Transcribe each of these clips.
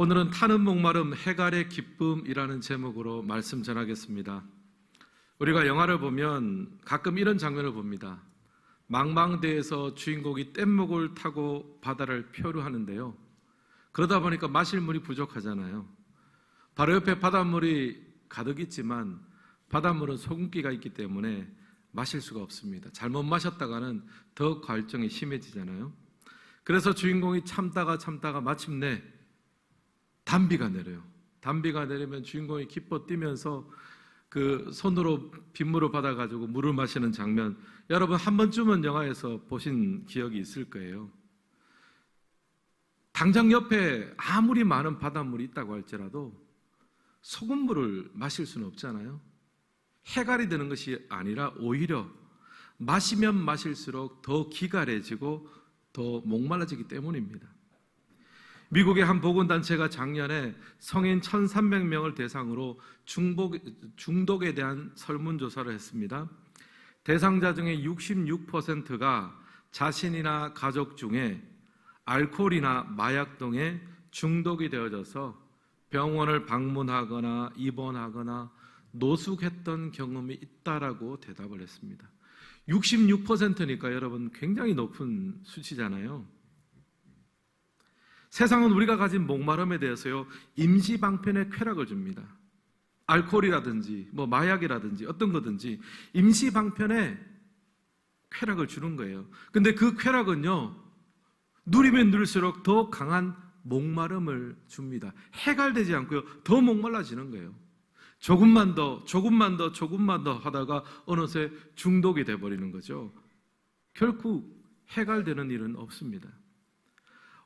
오늘은 타는 목마름 해갈의 기쁨이라는 제목으로 말씀 전하겠습니다. 우리가 영화를 보면 가끔 이런 장면을 봅니다. 망망대에서 주인공이 뗏목을 타고 바다를 표류하는데요. 그러다 보니까 마실 물이 부족하잖아요. 바로 옆에 바닷물이 가득 있지만 바닷물은 소금기가 있기 때문에 마실 수가 없습니다. 잘못 마셨다가는 더 갈증이 심해지잖아요. 그래서 주인공이 참다가 참다가 마침내 단비가 내려요. 단비가 내리면 주인공이 기뻐 뛰면서 그 손으로 빗물을 받아가지고 물을 마시는 장면 여러분 한 번쯤은 영화에서 보신 기억이 있을 거예요. 당장 옆에 아무리 많은 바닷물이 있다고 할지라도 소금물을 마실 수는 없잖아요. 해갈이 되는 것이 아니라 오히려 마시면 마실수록 더 기갈해지고 더 목말라지기 때문입니다. 미국의 한 보건단체가 작년에 성인 1,300명을 대상으로 중복, 중독에 대한 설문조사를 했습니다. 대상자 중에 66%가 자신이나 가족 중에 알코올이나 마약 등에 중독이 되어져서 병원을 방문하거나 입원하거나 노숙했던 경험이 있다라고 대답을 했습니다. 66%니까 여러분 굉장히 높은 수치잖아요. 세상은 우리가 가진 목마름에 대해서요 임시방편의 쾌락을 줍니다. 알코올이라든지 뭐 마약이라든지 어떤 거든지 임시방편의 쾌락을 주는 거예요. 근데 그 쾌락은요 누리면 누릴수록 더 강한 목마름을 줍니다. 해갈되지 않고요 더 목말라지는 거예요. 조금만 더, 조금만 더, 조금만 더 하다가 어느새 중독이 돼버리는 거죠. 결국 해갈되는 일은 없습니다.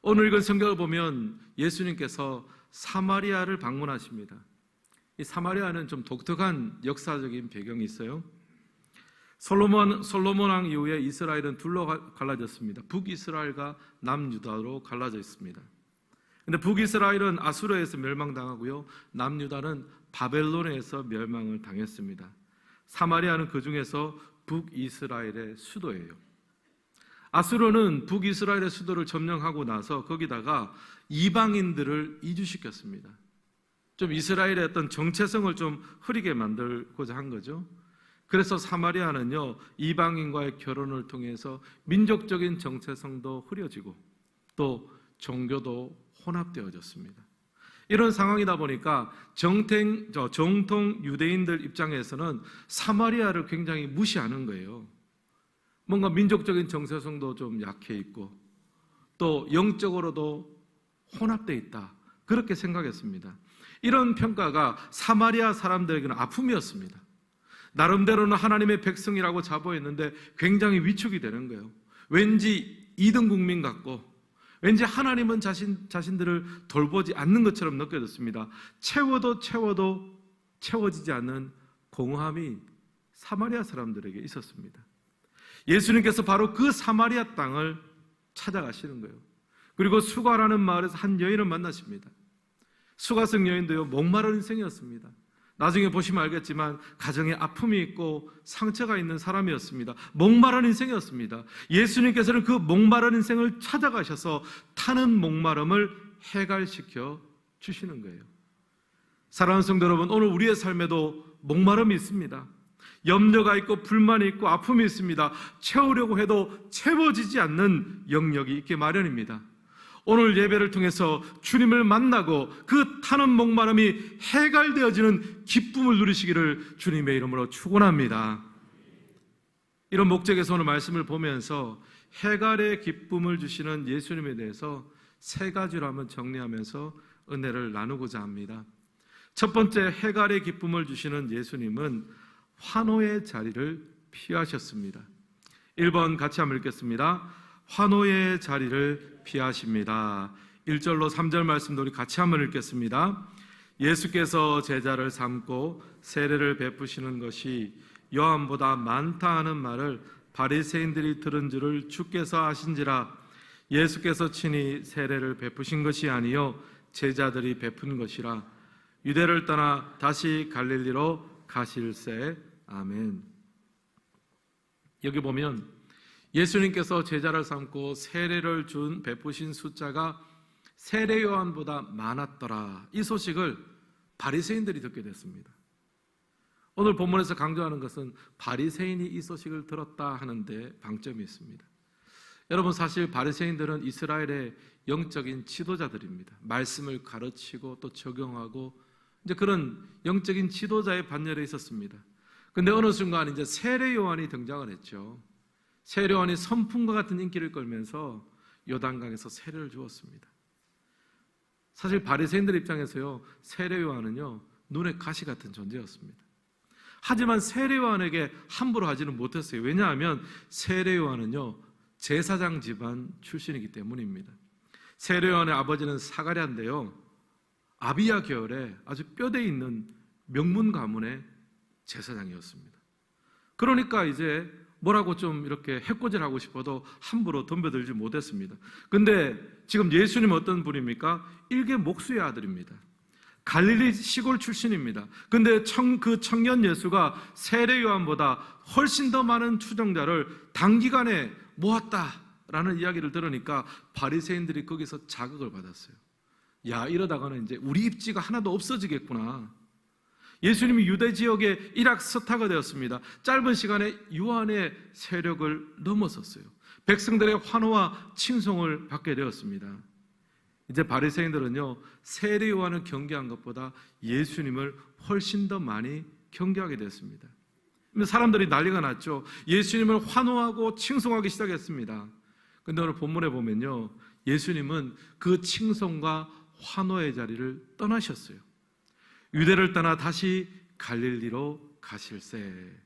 오늘 읽은 성경을 보면 예수님께서 사마리아를 방문하십니다. 이 사마리아는 좀 독특한 역사적인 배경이 있어요. 솔로몬 솔로몬 왕 이후에 이스라엘은 둘로 갈라졌습니다. 북이스라엘과 남유다로 갈라져 있습니다. 근데 북이스라엘은 아수르에서 멸망당하고요. 남유다는 바벨론에서 멸망을 당했습니다. 사마리아는 그 중에서 북이스라엘의 수도예요. 아수르는 북이스라엘의 수도를 점령하고 나서 거기다가 이방인들을 이주시켰습니다. 좀 이스라엘의 어떤 정체성을 좀 흐리게 만들고자 한 거죠. 그래서 사마리아는요, 이방인과의 결혼을 통해서 민족적인 정체성도 흐려지고 또 종교도 혼합되어졌습니다. 이런 상황이다 보니까 정탱, 정통 유대인들 입장에서는 사마리아를 굉장히 무시하는 거예요. 뭔가 민족적인 정체성도 좀 약해 있고 또 영적으로도 혼합되어 있다. 그렇게 생각했습니다. 이런 평가가 사마리아 사람들에게는 아픔이었습니다. 나름대로는 하나님의 백성이라고 자부했는데 굉장히 위축이 되는 거예요. 왠지 이등 국민 같고 왠지 하나님은 자신, 자신들을 돌보지 않는 것처럼 느껴졌습니다. 채워도 채워도 채워지지 않는 공허함이 사마리아 사람들에게 있었습니다. 예수님께서 바로 그 사마리아 땅을 찾아가시는 거예요. 그리고 수가라는 마을에서 한 여인을 만나십니다. 수가성 여인도요, 목마른 인생이었습니다. 나중에 보시면 알겠지만 가정에 아픔이 있고 상처가 있는 사람이었습니다. 목마른 인생이었습니다. 예수님께서는 그 목마른 인생을 찾아가셔서 타는 목마름을 해갈시켜 주시는 거예요. 사랑하는 성도 여러분, 오늘 우리의 삶에도 목마름이 있습니다. 염려가 있고 불만이 있고 아픔이 있습니다. 채우려고 해도 채워지지 않는 영역이 있게 마련입니다. 오늘 예배를 통해서 주님을 만나고 그 타는 목마름이 해갈되어지는 기쁨을 누리시기를 주님의 이름으로 축원합니다. 이런 목적에서 오늘 말씀을 보면서 해갈의 기쁨을 주시는 예수님에 대해서 세 가지로 한번 정리하면서 은혜를 나누고자 합니다. 첫 번째 해갈의 기쁨을 주시는 예수님은 환호의 자리를 피하셨습니다. 1번 같이 한번 읽겠습니다. 환호의 자리를 피하십니다. 1절로 3절 말씀도 우리 같이 한번 읽겠습니다. 예수께서 제자를 삼고 세례를 베푸시는 것이 요한보다 많다 하는 말을 바리새인들이 들은 줄을 주께서 아신지라 예수께서 친히 세례를 베푸신 것이 아니요 제자들이 베푼 것이라 유대를 떠나 다시 갈릴리로 가실새 아멘. 여기 보면 예수님께서 제자를 삼고 세례를 준 베푸신 숫자가 세례 요한보다 많았더라. 이 소식을 바리새인들이 듣게 됐습니다. 오늘 본문에서 강조하는 것은 바리새인이 이 소식을 들었다 하는데 방점이 있습니다. 여러분 사실 바리새인들은 이스라엘의 영적인 지도자들입니다. 말씀을 가르치고 또 적용하고 이제 그런 영적인 지도자의 반열에 있었습니다. 근데 어느 순간 이제 세례 요한이 등장을 했죠. 세례 요한이 선풍과 같은 인기를 끌면서 요단강에서 세례를 주었습니다. 사실 바리새인들 입장에서요. 세례 요한은요. 눈에 가시 같은 존재였습니다. 하지만 세례 요한에게 함부로 하지는 못했어요. 왜냐하면 세례 요한은요. 제사장 집안 출신이기 때문입니다. 세례 요한의 아버지는 사가랴인데요. 아비야 계열에 아주 뼈대 있는 명문 가문의 제사장이었습니다. 그러니까 이제 뭐라고 좀 이렇게 해코지하고 싶어도 함부로 덤벼들지 못했습니다. 근데 지금 예수님 어떤 분입니까? 일개 목수의 아들입니다. 갈릴리 시골 출신입니다. 근데 청, 그 청년 예수가 세례 요한보다 훨씬 더 많은 추종자를 단기간에 모았다라는 이야기를 들으니까 바리새인들이 거기서 자극을 받았어요. 야 이러다가는 이제 우리 입지가 하나도 없어지겠구나. 예수님이 유대 지역의 일학 스타가 되었습니다. 짧은 시간에 요한의 세력을 넘어섰어요. 백성들의 환호와 칭송을 받게 되었습니다. 이제 바리새인들은요 세례 요한을 경계한 것보다 예수님을 훨씬 더 많이 경계하게 됐습니다. 사람들이 난리가 났죠. 예수님을 환호하고 칭송하기 시작했습니다. 근데 오늘 본문에 보면요 예수님은 그 칭송과 환호의 자리를 떠나셨어요. 유대를 떠나 다시 갈릴리로 가실세.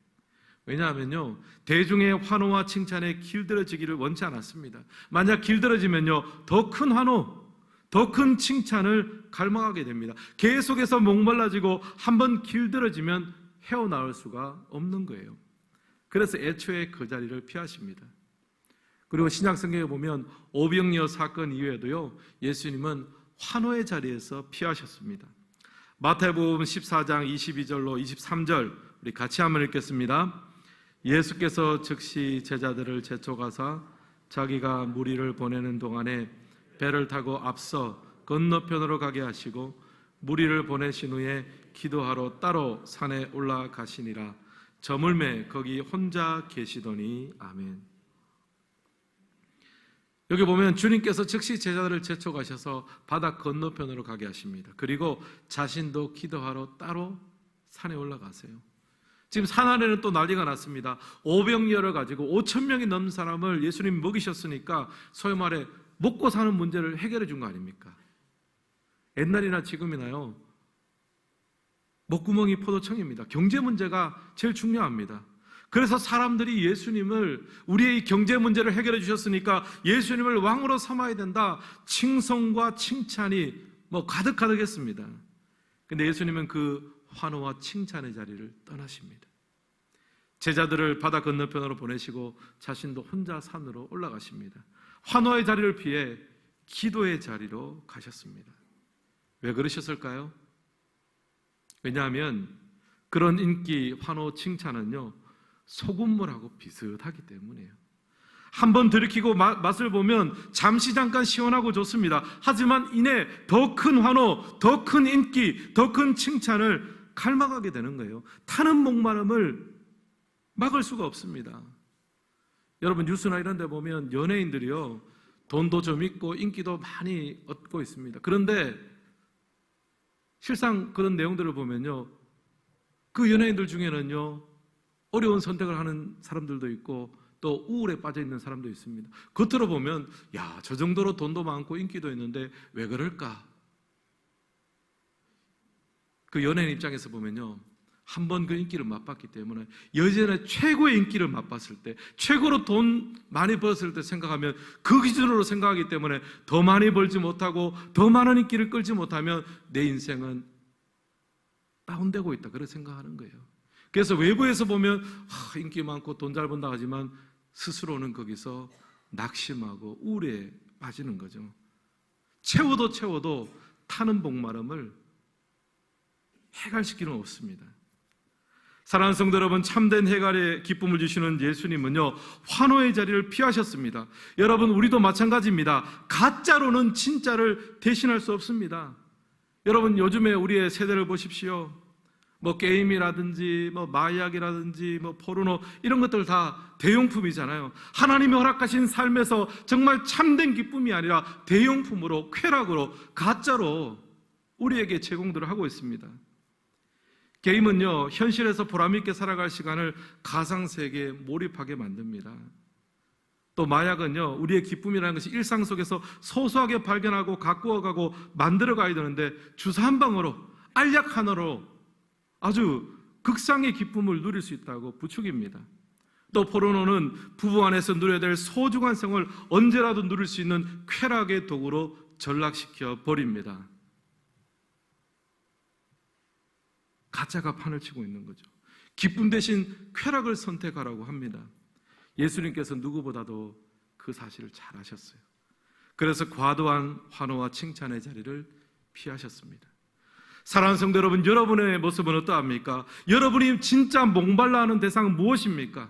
왜냐하면요, 대중의 환호와 칭찬에 길들어지기를 원치 않았습니다. 만약 길들어지면요, 더 큰 환호, 더 큰 칭찬을 갈망하게 됩니다. 계속해서 목말라지고 한 번 길들어지면 헤어나올 수가 없는 거예요. 그래서 애초에 그 자리를 피하십니다. 그리고 신약 성경에 보면 오병이어 사건 이후에도요, 예수님은 환호의 자리에서 피하셨습니다. 마태복음 14장 22절로 23절 우리 같이 한번 읽겠습니다. 예수께서 즉시 제자들을 제쳐가사 자기가 무리를 보내는 동안에 배를 타고 앞서 건너편으로 가게 하시고 무리를 보내신 후에 기도하러 따로 산에 올라가시니라 저물매 거기 혼자 계시더니 아멘. 여기 보면 주님께서 즉시 제자들을 제쳐가셔서 바다 건너편으로 가게 하십니다. 그리고 자신도 기도하러 따로 산에 올라가세요. 지금 산 아래는 또 난리가 났습니다. 오병이어를 가지고 5천 명이 넘는 사람을 예수님 먹이셨으니까 소위 말해 먹고 사는 문제를 해결해 준 거 아닙니까? 옛날이나 지금이나요. 목구멍이 포도청입니다. 경제 문제가 제일 중요합니다. 그래서 사람들이 예수님을 우리의 경제 문제를 해결해 주셨으니까 예수님을 왕으로 삼아야 된다. 칭송과 칭찬이 뭐 가득가득했습니다. 근데 예수님은 그 환호와 칭찬의 자리를 떠나십니다. 제자들을 바다 건너편으로 보내시고 자신도 혼자 산으로 올라가십니다. 환호의 자리를 피해 기도의 자리로 가셨습니다. 왜 그러셨을까요? 왜냐하면 그런 인기, 환호, 칭찬은요, 소금물하고 비슷하기 때문이에요. 한번 들이키고 맛을 보면 잠시 잠깐 시원하고 좋습니다. 하지만 이내 더 큰 환호, 더 큰 인기, 더 큰 칭찬을 갈망하게 되는 거예요. 타는 목마름을 막을 수가 없습니다. 여러분 뉴스나 이런 데 보면 연예인들이요. 돈도 좀 있고 인기도 많이 얻고 있습니다. 그런데 실상 그런 내용들을 보면요. 그 연예인들 중에는요. 어려운 선택을 하는 사람들도 있고 또 우울에 빠져 있는 사람도 있습니다. 겉으로 보면 야, 저 정도로 돈도 많고 인기도 있는데 왜 그럴까? 그 연예인 입장에서 보면요. 한 번 그 인기를 맛봤기 때문에 여전에 최고의 인기를 맛봤을 때, 최고로 돈 많이 벌었을 때 생각하면 그 기준으로 생각하기 때문에 더 많이 벌지 못하고 더 많은 인기를 끌지 못하면 내 인생은 다운되고 있다. 그렇게 생각하는 거예요. 그래서 외부에서 보면 하, 인기 많고 돈 잘 번다 하지만 스스로는 거기서 낙심하고 우울에 빠지는 거죠. 채워도 채워도 타는 목마름을 해갈시키는 없습니다. 사랑하는 성도 여러분, 참된 해갈의 기쁨을 주시는 예수님은요, 환호의 자리를 피하셨습니다. 여러분, 우리도 마찬가지입니다. 가짜로는 진짜를 대신할 수 없습니다. 여러분, 요즘에 우리의 세대를 보십시오. 뭐 게임이라든지 뭐 마약이라든지 뭐 포르노 이런 것들 다 대용품이잖아요. 하나님이 허락하신 삶에서 정말 참된 기쁨이 아니라 대용품으로 쾌락으로 가짜로 우리에게 제공들을 하고 있습니다. 게임은요 현실에서 보람 있게 살아갈 시간을 가상 세계에 몰입하게 만듭니다. 또 마약은요 우리의 기쁨이라는 것이 일상 속에서 소소하게 발견하고 가꾸어가고 만들어가야 되는데 주사 한 방으로 알약 하나로 아주 극상의 기쁨을 누릴 수 있다고 부축입니다. 또 포르노는 부부 안에서 누려야 될 소중한 생을 언제라도 누릴 수 있는 쾌락의 도구로 전락시켜 버립니다. 가짜가 판을 치고 있는 거죠. 기쁨 대신 쾌락을 선택하라고 합니다. 예수님께서 누구보다도 그 사실을 잘 아셨어요. 그래서 과도한 환호와 칭찬의 자리를 피하셨습니다. 사랑하는 성도 여러분, 여러분의 모습은 어떠합니까? 여러분이 진짜 목말라 하는 대상은 무엇입니까?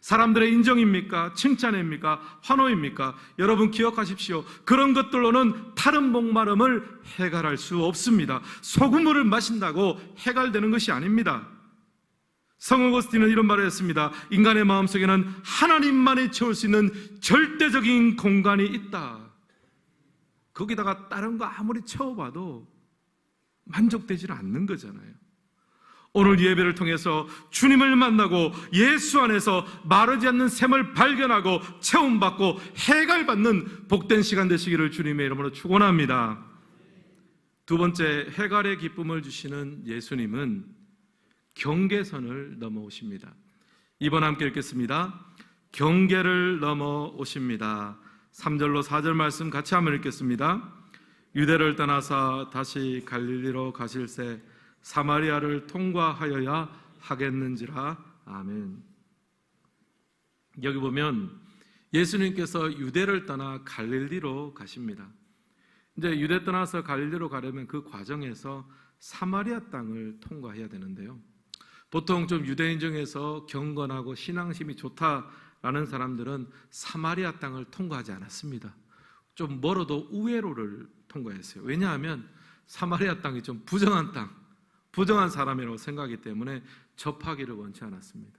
사람들의 인정입니까? 칭찬입니까? 환호입니까? 여러분 기억하십시오. 그런 것들로는 다른 목마름을 해갈할 수 없습니다. 소금물을 마신다고 해갈되는 것이 아닙니다. 성어거스틴은 이런 말을 했습니다. 인간의 마음속에는 하나님만이 채울 수 있는 절대적인 공간이 있다. 거기다가 다른 거 아무리 채워봐도 만족되지는 않는 거잖아요. 오늘 예배를 통해서 주님을 만나고 예수 안에서 마르지 않는 샘을 발견하고 체험받고 해갈 받는 복된 시간 되시기를 주님의 이름으로 축원합니다. 두 번째 해갈의 기쁨을 주시는 예수님은 경계선을 넘어오십니다. 이번 함께 읽겠습니다. 경계를 넘어오십니다. 3절로 4절 말씀 같이 한번 읽겠습니다. 유대를 떠나서 다시 갈릴리로 가실새 사마리아를 통과하여야 하겠는지라 아멘. 여기 보면 예수님께서 유대를 떠나 갈릴리로 가십니다. 이제 유대 떠나서 갈릴리로 가려면 그 과정에서 사마리아 땅을 통과해야 되는데요. 보통 좀 유대인 중에서 경건하고 신앙심이 좋다라는 사람들은 사마리아 땅을 통과하지 않았습니다. 좀 멀어도 우회로를 통과했어요. 왜냐하면 사마리아 땅이 좀 부정한 땅, 부정한 사람이라고 생각하기 때문에 접하기를 원치 않았습니다.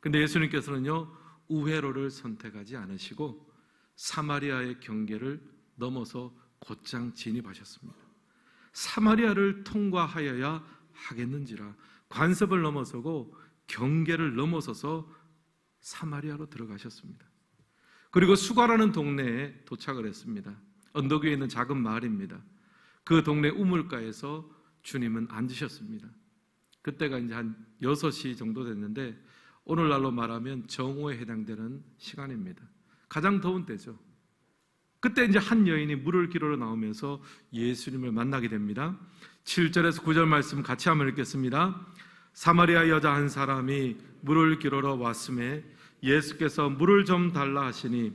근데 예수님께서는요, 우회로를 선택하지 않으시고 사마리아의 경계를 넘어서 곧장 진입하셨습니다. 사마리아를 통과하여야 하겠는지라 관습을 넘어서고 경계를 넘어서서 사마리아로 들어가셨습니다. 그리고 수가라는 동네에 도착을 했습니다. 언덕 위에 있는 작은 마을입니다. 그 동네 우물가에서 주님은 앉으셨습니다. 그때가 이제 한 6시 정도 됐는데 오늘날로 말하면 정오에 해당되는 시간입니다. 가장 더운 때죠. 그때 이제 한 여인이 물을 기르러 나오면서 예수님을 만나게 됩니다. 7절에서 9절 말씀 같이 한번 읽겠습니다. 사마리아 여자 한 사람이 물을 기르러 왔음에 예수께서 물을 좀 달라 하시니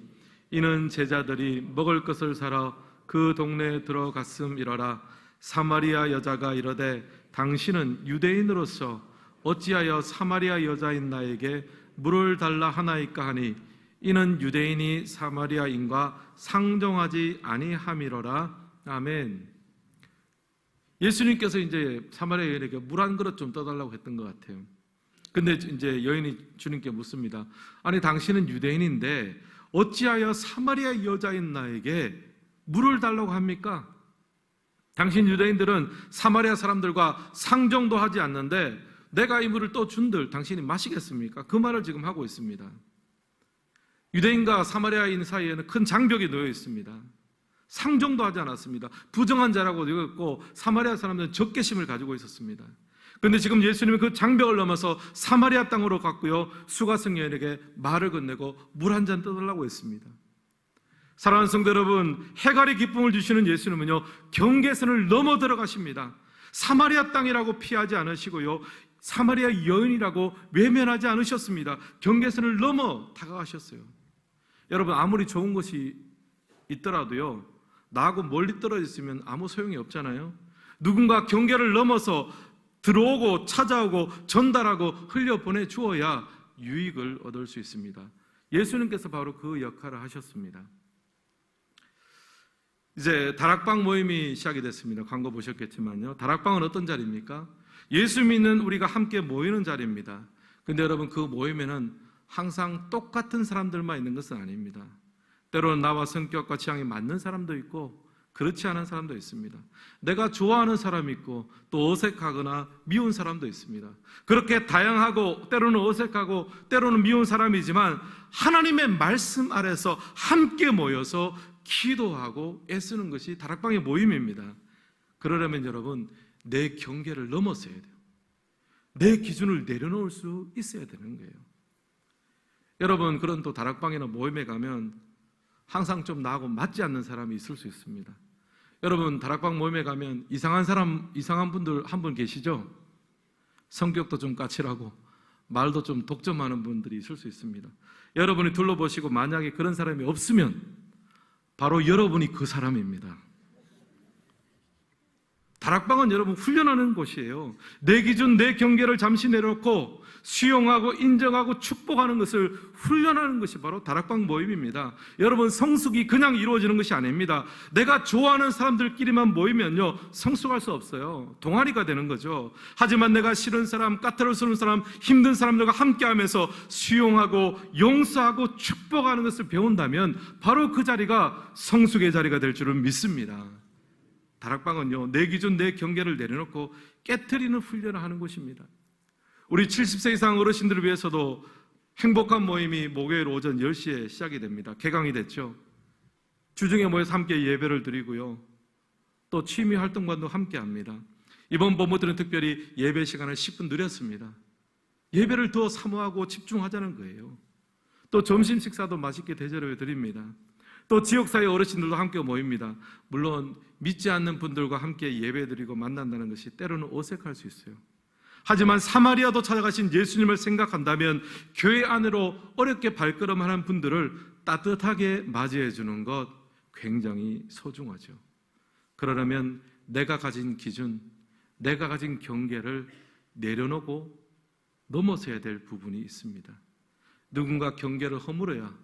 이는 제자들이 먹을 것을 사러 그 동네에 들어갔음이러라 사마리아 여자가 이르되 당신은 유대인으로서 어찌하여 사마리아 여자인 나에게 물을 달라 하나이까 하니 이는 유대인이 사마리아인과 상정하지 아니함이로라 아멘. 예수님께서 이제 사마리아 여인에게 물 한 그릇 좀 떠달라고 했던 것 같아요. 근데 이제 여인이 주님께 묻습니다. 아니 당신은 유대인인데 어찌하여 사마리아 여자인 나에게 물을 달라고 합니까? 당신 유대인들은 사마리아 사람들과 상정도 하지 않는데 내가 이 물을 또 준들 당신이 마시겠습니까? 그 말을 지금 하고 있습니다. 유대인과 사마리아인 사이에는 큰 장벽이 놓여 있습니다. 상정도 하지 않았습니다. 부정한 자라고 여겼고 사마리아 사람들은 적개심을 가지고 있었습니다. 그런데 지금 예수님은 그 장벽을 넘어서 사마리아 땅으로 갔고요. 수가성녀에게 말을 건네고 물 한 잔 떠달라고 했습니다. 사랑하는 성도 여러분, 해갈의 기쁨을 주시는 예수님은요, 경계선을 넘어 들어가십니다. 사마리아 땅이라고 피하지 않으시고요, 사마리아 여인이라고 외면하지 않으셨습니다. 경계선을 넘어 다가가셨어요. 여러분, 아무리 좋은 것이 있더라도요, 나하고 멀리 떨어져 있으면 아무 소용이 없잖아요. 누군가 경계를 넘어서 들어오고 찾아오고 전달하고 흘려보내 주어야 유익을 얻을 수 있습니다. 예수님께서 바로 그 역할을 하셨습니다. 이제 다락방 모임이 시작이 됐습니다. 광고 보셨겠지만요. 다락방은 어떤 자리입니까? 예수 믿는 우리가 함께 모이는 자리입니다. 근데 여러분 그 모임에는 항상 똑같은 사람들만 있는 것은 아닙니다. 때로는 나와 성격과 취향이 맞는 사람도 있고 그렇지 않은 사람도 있습니다. 내가 좋아하는 사람이 있고 또 어색하거나 미운 사람도 있습니다. 그렇게 다양하고 때로는 어색하고 때로는 미운 사람이지만 하나님의 말씀 아래서 함께 모여서 기도하고 애쓰는 것이 다락방의 모임입니다. 그러려면 여러분 내 경계를 넘어서야 돼요. 내 기준을 내려놓을 수 있어야 되는 거예요. 여러분 그런 또 다락방이나 모임에 가면 항상 좀 나하고 맞지 않는 사람이 있을 수 있습니다. 여러분 다락방 모임에 가면 이상한 사람 이상한 분들 한 분 계시죠? 성격도 좀 까칠하고 말도 좀 독점하는 분들이 있을 수 있습니다. 여러분이 둘러보시고 만약에 그런 사람이 없으면 바로 여러분이 그 사람입니다. 다락방은 여러분 훈련하는 곳이에요. 내 기준, 내 경계를 잠시 내려놓고 수용하고 인정하고 축복하는 것을 훈련하는 것이 바로 다락방 모임입니다. 여러분 성숙이 그냥 이루어지는 것이 아닙니다. 내가 좋아하는 사람들끼리만 모이면요 성숙할 수 없어요. 동아리가 되는 거죠. 하지만 내가 싫은 사람, 까탈스러운 사람, 힘든 사람들과 함께하면서 수용하고 용서하고 축복하는 것을 배운다면 바로 그 자리가 성숙의 자리가 될 줄은 믿습니다. 다락방은요, 내 기준, 내 경계를 내려놓고 깨뜨리는 훈련을 하는 곳입니다. 우리 70세 이상 어르신들을 위해서도 행복한 모임이 목요일 오전 10시에 시작이 됩니다. 개강이 됐죠. 주중에 모여서 함께 예배를 드리고요. 또 취미 활동관도 함께 합니다. 이번 본부들은 특별히 예배 시간을 10분 늘렸습니다. 예배를 더 사모하고 집중하자는 거예요. 또 점심 식사도 맛있게 대접해 드립니다. 또 지역사회 어르신들도 함께 모입니다. 물론 믿지 않는 분들과 함께 예배드리고 만난다는 것이 때로는 어색할 수 있어요. 하지만 사마리아도 찾아가신 예수님을 생각한다면 교회 안으로 어렵게 발걸음하는 분들을 따뜻하게 맞이해 주는 것 굉장히 소중하죠. 그러려면 내가 가진 기준, 내가 가진 경계를 내려놓고 넘어서야 될 부분이 있습니다. 누군가 경계를 허물어야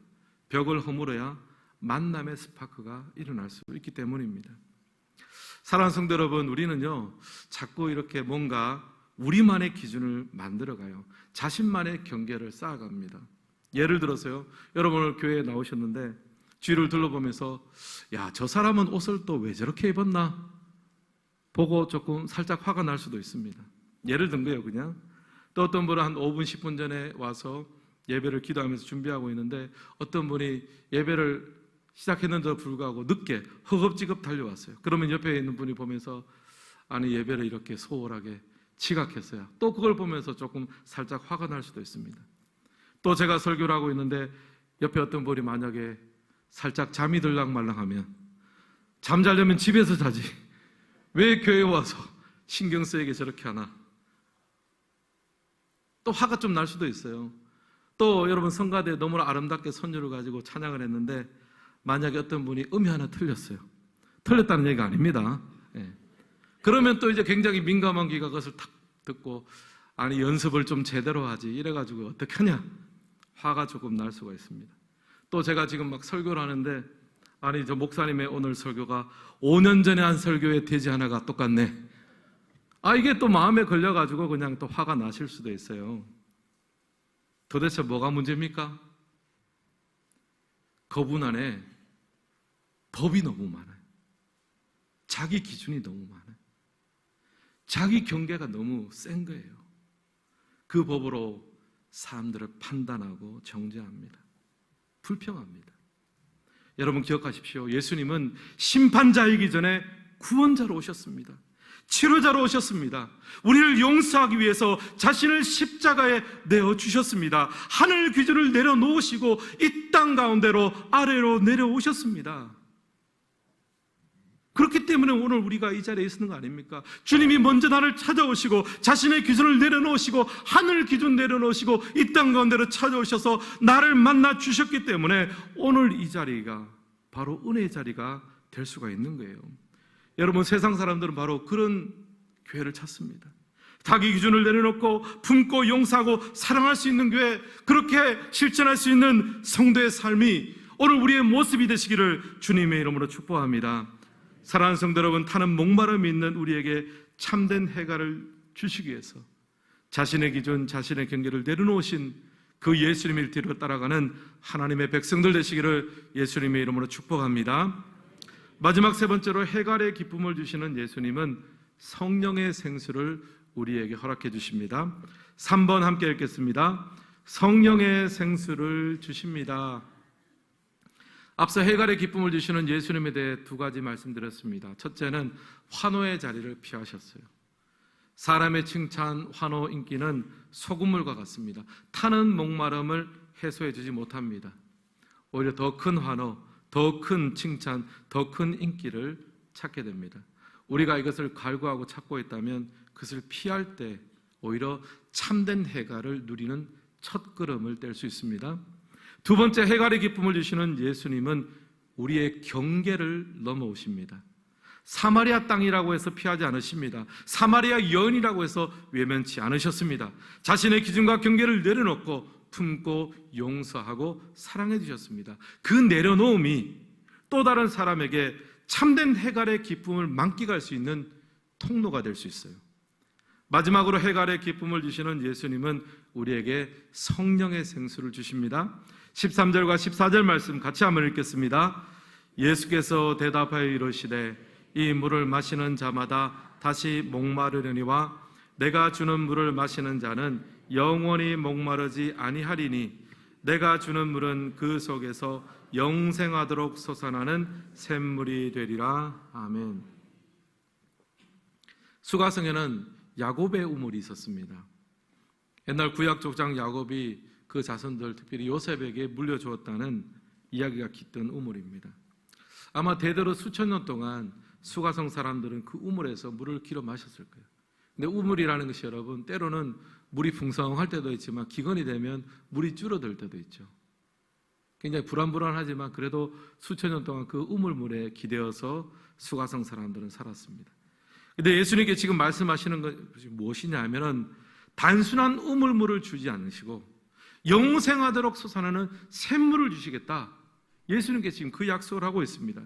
벽을 허물어야 만남의 스파크가 일어날 수 있기 때문입니다. 사랑하는 성도 여러분, 우리는요, 자꾸 이렇게 뭔가 우리만의 기준을 만들어가요. 자신만의 경계를 쌓아갑니다. 예를 들어서요, 여러분 오늘 교회에 나오셨는데, 뒤를 둘러보면서, 야, 저 사람은 옷을 또 왜 저렇게 입었나? 보고 조금 살짝 화가 날 수도 있습니다. 예를 든 거예요, 그냥. 또 어떤 분은 한 5분, 10분 전에 와서 예배를 기도하면서 준비하고 있는데, 어떤 분이 예배를 시작했는데도 불구하고 늦게 허겁지겁 달려왔어요. 그러면 옆에 있는 분이 보면서 아니 예배를 이렇게 소홀하게 지각했어요. 또 그걸 보면서 조금 살짝 화가 날 수도 있습니다. 또 제가 설교를 하고 있는데 옆에 어떤 분이 만약에 살짝 잠이 들락말랑하면 잠자려면 집에서 자지 왜 교회 와서 신경 쓰이게 저렇게 하나 또 화가 좀 날 수도 있어요. 또 여러분 성가대 너무나 아름답게 선율을 가지고 찬양을 했는데 만약에 어떤 분이 음이 하나 틀렸어요. 틀렸다는 얘기가 아닙니다. 예. 그러면 또 이제 굉장히 민감한 귀가 그것을 탁 듣고 아니 연습을 좀 제대로 하지 이래가지고 어떻게 하냐 화가 조금 날 수가 있습니다. 또 제가 지금 막 설교를 하는데 아니 저 목사님의 오늘 설교가 5년 전에 한 설교의 대지 하나가 똑같네. 아 이게 또 마음에 걸려가지고 그냥 또 화가 나실 수도 있어요. 도대체 뭐가 문제입니까? 그분 안에 법이 너무 많아요. 자기 기준이 너무 많아요. 자기 경계가 너무 센 거예요. 그 법으로 사람들을 판단하고 정죄합니다. 불평합니다. 여러분 기억하십시오. 예수님은 심판자이기 전에 구원자로 오셨습니다. 치료자로 오셨습니다. 우리를 용서하기 위해서 자신을 십자가에 내어 주셨습니다. 하늘 기준을 내려놓으시고 이 땅 가운데로 아래로 내려오셨습니다. 그렇기 때문에 오늘 우리가 이 자리에 있는 거 아닙니까? 주님이 먼저 나를 찾아오시고 자신의 기준을 내려놓으시고 하늘 기준 내려놓으시고 이 땅 가운데로 찾아오셔서 나를 만나 주셨기 때문에 오늘 이 자리가 바로 은혜의 자리가 될 수가 있는 거예요. 여러분 세상 사람들은 바로 그런 교회를 찾습니다. 자기 기준을 내려놓고 품고 용서하고 사랑할 수 있는 교회 그렇게 실천할 수 있는 성도의 삶이 오늘 우리의 모습이 되시기를 주님의 이름으로 축복합니다. 사랑하는 성도 여러분 타는 목마름이 있는 우리에게 참된 해가를 주시기 위해서 자신의 기준 자신의 경계를 내려놓으신 그 예수님을 뒤로 따라가는 하나님의 백성들 되시기를 예수님의 이름으로 축복합니다. 마지막 세 번째로 해갈의 기쁨을 주시는 예수님은 성령의 생수를 우리에게 허락해 주십니다. 3번 함께 읽겠습니다. 성령의 생수를 주십니다. 앞서 해갈의 기쁨을 주시는 예수님에 대해 두 가지 말씀드렸습니다. 첫째는 환호의 자리를 피하셨어요. 사람의 칭찬, 환호, 인기는 소금물과 같습니다. 타는 목마름을 해소해 주지 못합니다. 오히려 더 큰 환호, 더 큰 칭찬, 더 큰 인기를 찾게 됩니다. 우리가 이것을 갈구하고 찾고 있다면 그것을 피할 때 오히려 참된 해가를 누리는 첫 걸음을 뗄 수 있습니다. 두 번째 해갈의 기쁨을 주시는 예수님은 우리의 경계를 넘어오십니다. 사마리아 땅이라고 해서 피하지 않으십니다. 사마리아 여인이라고 해서 외면치 않으셨습니다. 자신의 기준과 경계를 내려놓고 품고 용서하고 사랑해 주셨습니다. 그 내려놓음이 또 다른 사람에게 참된 해갈의 기쁨을 만끽할 수 있는 통로가 될 수 있어요. 마지막으로 해갈의 기쁨을 주시는 예수님은 우리에게 성령의 생수를 주십니다. 13절과 14절 말씀 같이 한번 읽겠습니다. 예수께서 대답하여 이르시되 이 물을 마시는 자마다 다시 목마르려니와 내가 주는 물을 마시는 자는 영원히 목마르지 아니하리니 내가 주는 물은 그 속에서 영생하도록 솟아나는 샘물이 되리라. 아멘. 수가성에는 야곱의 우물이 있었습니다. 옛날 구약 족장 야곱이 그 자손들 특별히 요셉에게 물려주었다는 이야기가 깃든 우물입니다. 아마 대대로 수천 년 동안 수가성 사람들은 그 우물에서 물을 길어 마셨을 거예요. 근데 우물이라는 것이 여러분 때로는 물이 풍성할 때도 있지만 기건이 되면 물이 줄어들 때도 있죠. 굉장히 불안불안하지만 그래도 수천 년 동안 그 우물물에 기대어서 수가성 사람들은 살았습니다. 근데 예수님께 지금 말씀하시는 것이 무엇이냐 하면은 단순한 우물물을 주지 않으시고 영생하도록 솟아나는 샘물을 주시겠다. 예수님께 지금 그 약속을 하고 있습니다.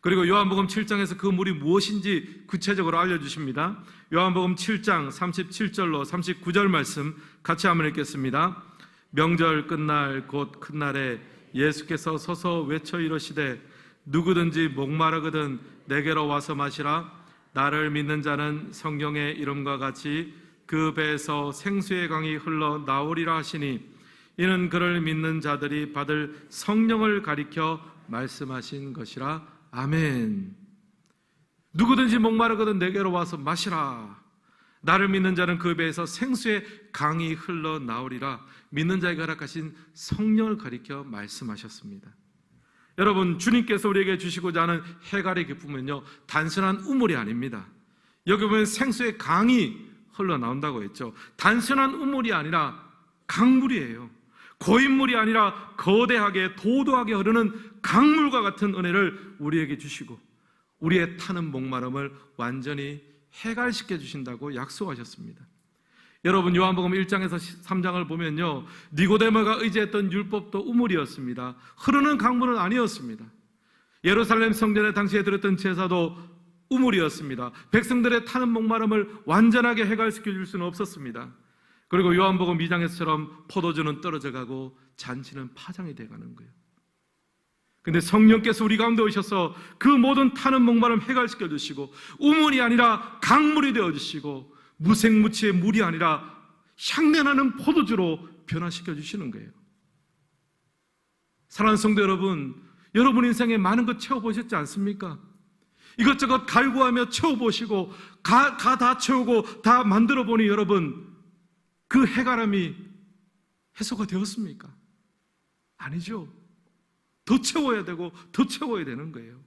그리고 요한복음 7장에서 그 물이 무엇인지 구체적으로 알려주십니다. 요한복음 7장 37절로 39절 말씀 같이 한번 읽겠습니다. 명절 끝날 곧 큰 날에 예수께서 서서 외쳐 이르시되 누구든지 목마르거든 내게로 와서 마시라 나를 믿는 자는 성경의 이름과 같이 그 배에서 생수의 강이 흘러 나오리라 하시니 이는 그를 믿는 자들이 받을 성령을 가리켜 말씀하신 것이라 아멘. 누구든지 목마르거든 내게로 와서 마시라. 나를 믿는 자는 그 배에서 생수의 강이 흘러 나오리라. 믿는 자에게 허락하신 성령을 가리켜 말씀하셨습니다. 여러분, 주님께서 우리에게 주시고자 하는 해갈의 기쁨은요, 단순한 우물이 아닙니다. 여기 보면 생수의 강이 흘러 나온다고 했죠. 단순한 우물이 아니라 강물이에요. 고인물이 아니라 거대하게 도도하게 흐르는 강물과 같은 은혜를 우리에게 주시고 우리의 타는 목마름을 완전히 해갈시켜 주신다고 약속하셨습니다. 여러분 요한복음 1장에서 3장을 보면요. 니고데모가 의지했던 율법도 우물이었습니다. 흐르는 강물은 아니었습니다. 예루살렘 성전에 당시에 들었던 제사도 우물이었습니다. 백성들의 타는 목마름을 완전하게 해갈시켜 줄 수는 없었습니다. 그리고 요한복음 2장에서처럼 포도주는 떨어져 가고 잔치는 파장이 돼 가는 거예요. 근데 성령께서 우리 가운데 오셔서 그 모든 타는 목마름 해갈시켜 주시고 우물이 아니라 강물이 되어 주시고 무생무치의 물이 아니라 향내나는 포도주로 변화시켜 주시는 거예요. 사랑하는 성도 여러분, 여러분 인생에 많은 것 채워보셨지 않습니까? 이것저것 갈구하며 채워보시고 가다 채우고 다 만들어 보니 여러분 그 해가람이 해소가 되었습니까? 아니죠. 더 채워야 되고 더 채워야 되는 거예요.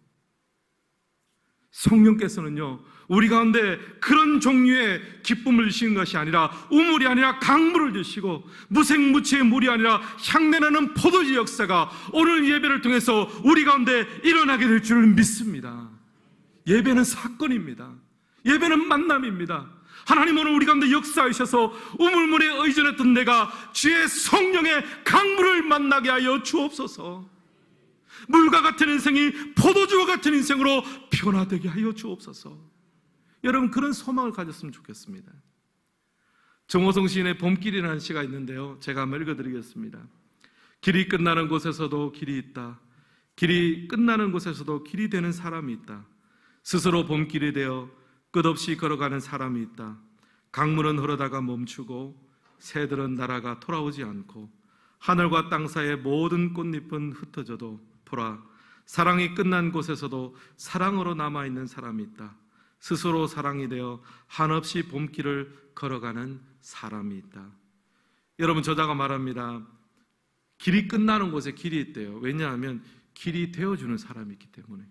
성령께서는요, 우리 가운데 그런 종류의 기쁨을 주시는 것이 아니라 우물이 아니라 강물을 주시고 무생무치의 물이 아니라 향내나는 포도주 역사가 오늘 예배를 통해서 우리 가운데 일어나게 될 줄을 믿습니다. 예배는 사건입니다. 예배는 만남입니다. 하나님 오늘 우리 가운데 역사하셔서 우물물에 의존했던 내가 주의 성령의 강물을 만나게 하여 주옵소서. 물과 같은 인생이 포도주와 같은 인생으로 변화되게 하여 주옵소서. 여러분 그런 소망을 가졌으면 좋겠습니다. 정호성 시인의 봄길이라는 시가 있는데요. 제가 한번 읽어드리겠습니다. 길이 끝나는 곳에서도 길이 있다. 길이 끝나는 곳에서도 길이 되는 사람이 있다. 스스로 봄길이 되어 끝없이 걸어가는 사람이 있다. 강물은 흐르다가 멈추고 새들은 날아가 돌아오지 않고 하늘과 땅 사이의 모든 꽃잎은 흩어져도 돌아 사랑이 끝난 곳에서도 사랑으로 남아 있는 사람이 있다. 스스로 사랑이 되어 한없이 봄길을 걸어가는 사람이 있다. 여러분 저자가 말합니다. 길이 끝나는 곳에 길이 있대요. 왜냐하면 길이 되어주는 사람이 있기 때문에.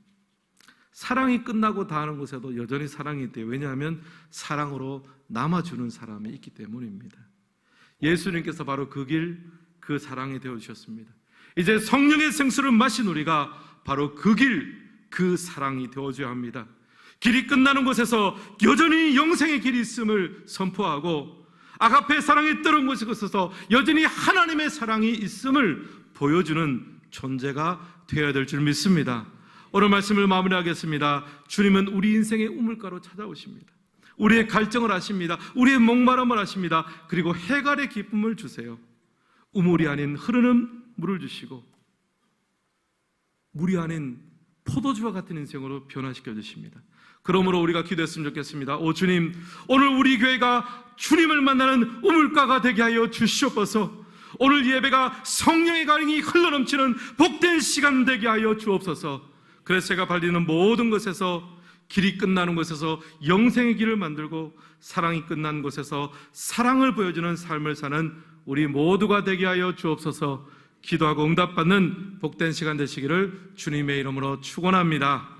사랑이 끝나고 다하는 곳에도 여전히 사랑이 있대요. 왜냐하면 사랑으로 남아주는 사람이 있기 때문입니다. 예수님께서 바로 그 길, 그 사랑이 되어주셨습니다. 이제 성령의 생수를 마신 우리가 바로 그 길, 그 사랑이 되어줘야 합니다. 길이 끝나는 곳에서 여전히 영생의 길이 있음을 선포하고 아가페 사랑이 뜨는 곳에 있어서 여전히 하나님의 사랑이 있음을 보여주는 존재가 되어야 될 줄 믿습니다. 오늘 말씀을 마무리하겠습니다. 주님은 우리 인생의 우물가로 찾아오십니다. 우리의 갈증을 아십니다. 우리의 목마름을 아십니다. 그리고 해갈의 기쁨을 주세요. 우물이 아닌 흐르는 물을 주시고 물이 아닌 포도주와 같은 인생으로 변화시켜 주십니다. 그러므로 우리가 기도했으면 좋겠습니다. 오 주님, 오늘 우리 교회가 주님을 만나는 우물가가 되게 하여 주시옵소서. 오늘 예배가 성령의 가능이 흘러넘치는 복된 시간 되게 하여 주옵소서. 그래서 제가 발리는 모든 것에서 길이 끝나는 곳에서 영생의 길을 만들고 사랑이 끝난 곳에서 사랑을 보여주는 삶을 사는 우리 모두가 되게 하여 주옵소서. 기도하고 응답받는 복된 시간 되시기를 주님의 이름으로 축원합니다.